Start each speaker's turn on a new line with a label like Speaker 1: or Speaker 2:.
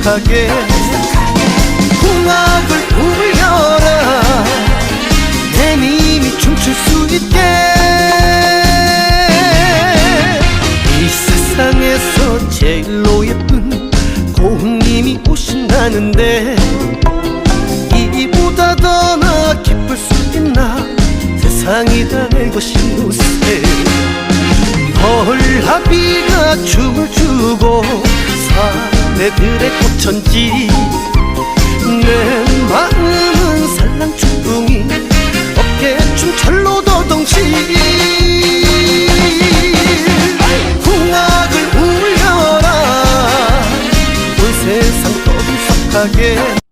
Speaker 1: 익숙하게 궁합을 울려라. 내 힘이 춤출 수 있게. 이 세상에서 제일로 예쁜 고흥님이 오신다는데 이보다 더 나 기쁠 수 있나? 세상이 다 내 것인 요새 헐 합비가 춤을 추고 그대들의 꽃천지. 내 마음은 살랑충둥이 어깨춤 철로 더덩치 풍악을 울려라. 온 세상 떠들썩하게.